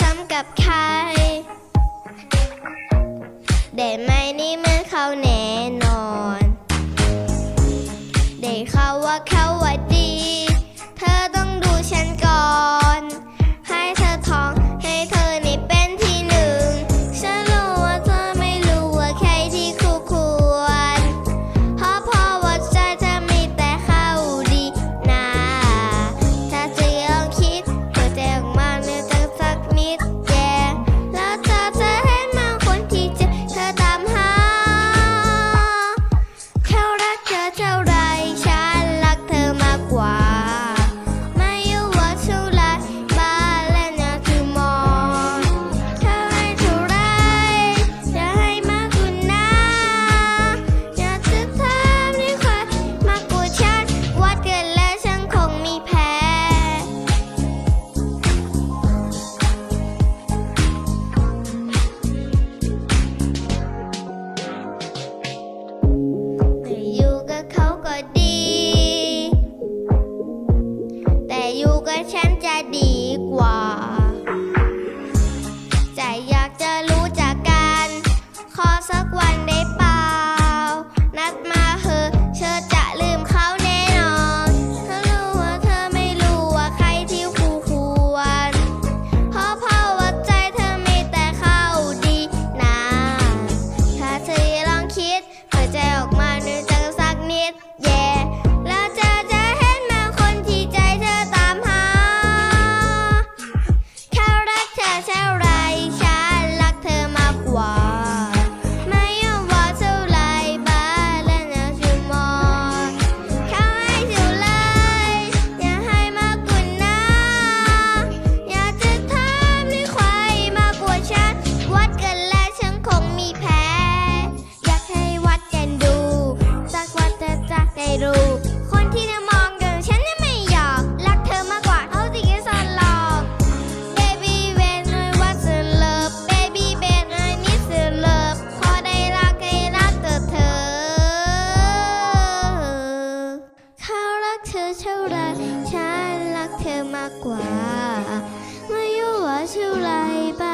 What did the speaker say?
ซ้ำกับใคร ได้ไหม ใจออกมา ธอเท่าไรฉันรักเธอมากกว่า ไม่รู้ว่าเท่าไรบ้า